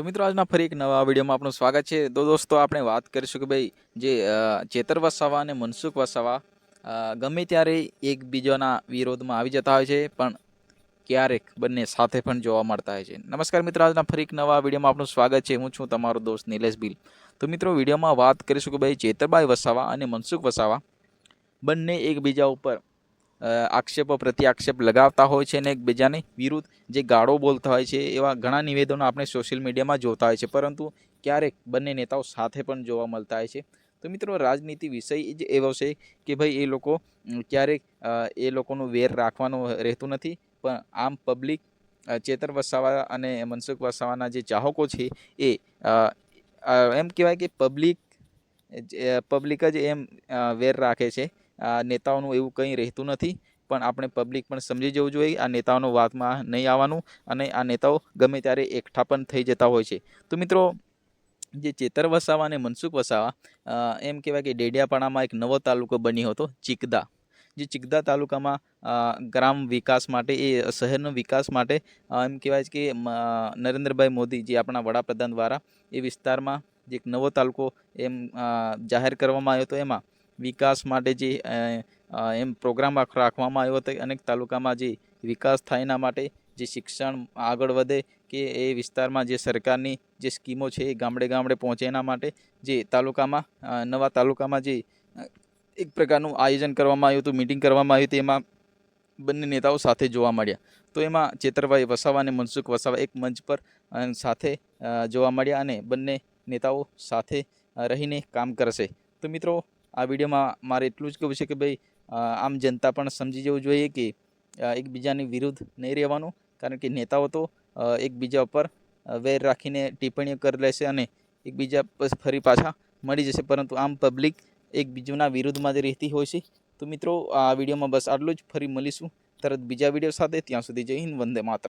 તો મિત્રો, આજના ફરી એક નવા વિડીયોમાં આપનું સ્વાગત છે. તો દોસ્તો, આપણે વાત કરીશું કે ભાઈ, જે ચેતર વસાવા અને મનસુખ વસાવા ગમે ત્યારે એકબીજાના વિરોધમાં આવી જતા હોય છે, પણ ક્યારેક બંને સાથે પણ જોવા મળતા હોય છે. નમસ્કાર મિત્રો, આજના ફરી એક નવા વિડીયોમાં આપનું સ્વાગત છે. હું છું તમારો દોસ્ત નિલેશ બિલ તો મિત્રો, વિડીયોમાં વાત કરીશું કે ભાઈ ચેતરભાઈ વસાવા અને મનસુખ વસાવા બંને એકબીજા ઉપર આક્ષેપો પ્રત્યે આક્ષેપ લગાવતા હોય છે અને એકબીજાની વિરુદ્ધ જે ગાળો બોલતા હોય છે, એવા ઘણા નિવેદનો આપણે સોશિયલ મીડિયામાં જોતા હોય છે. પરંતુ ક્યારેક બંને નેતાઓ સાથે પણ જોવા મળતા હોય છે. તો મિત્રો, રાજનીતિ વિષય જ એવો છે કે ભાઈ, એ લોકો ક્યારેક એ લોકોનું વેર રાખવાનું રહેતું નથી. પણ આમ પબ્લિક ચેતર વસાવા અને મનસુખ વસાવાના જે ચાહકો છે એ એમ કહેવાય કે પબ્લિક પબ્લિક જ એમ વેર રાખે છે. નેતાઓનું એવું કંઈ રહેતું નથી, પણ આપણે પબ્લિક પણ સમજી જવું જોઈએ આ નેતાઓનો વાતમાં નહીં આવવાનું અને આ નેતાઓ ગમે ત્યારે એકઠા પણ થઈ જતા હોય છે. તો મિત્રો, જે ચેતર વસાવા અને મનસુખ વસાવા એમ કહેવાય કે ડેડિયાપાડામાં એક નવો તાલુકો બન્યો હતો, ચિકદા. જે ચિકદા તાલુકામાં ગ્રામ વિકાસ માટે, એ શહેરનો વિકાસ માટે એમ કહેવાય છે કે નરેન્દ્રભાઈ મોદી જે આપણા વડાપ્રધાન દ્વારા એ વિસ્તારમાં જે એક નવો તાલુકો એમ જાહેર કરવામાં આવ્યો હતો એમાં વિકાસ માટે જે એમ પ્રોગ્રામ રાખવામાં આવ્યો હતો અનેક તાલુકામાં જે વિકાસ થાય એના માટે જે શિક્ષણ આગળ વધે કે એ વિસ્તારમાં જે સરકારની જે સ્કીમો છે એ ગામડે ગામડે પહોંચે એના માટે જે તાલુકામાં નવા તાલુકામાં જે એક પ્રકારનું આયોજન કરવામાં આવ્યું હતું, મિટિંગ કરવામાં આવી હતી, એમાં બંને નેતાઓ સાથે જોવા મળ્યા. તો એમાં ચેતરભાઈ વસાવા અને મનસુખ વસાવા એક મંચ પર સાથે જોવા મળ્યા અને બંને નેતાઓ સાથે રહીને કામ કરશે. તો મિત્રો આ વિડીયોમાં મારે એટલું જ કહેવું છે કે ભાઈ આમ જનતા પણ સમજી જવું જોઈએ કે એકબીજાની વિરુદ્ધ નહીં રહેવાનું. કારણ કે નેતાઓ તો એકબીજા ઉપર વેર રાખીને ટિપ્પણીઓ કરી લેશે અને એકબીજા ફરી પાછા મળી જશે. પરંતુ આમ પબ્લિક એકબીજાના વિરુદ્ધમાં જ રહેતી હોય છે. તો મિત્રો, આ વિડીયોમાં બસ આટલું જ. ફરી મળીશું તરત બીજા વીડિયો સાથે. ત્યાં સુધી જય હિન્દ, વંદે માતરમ.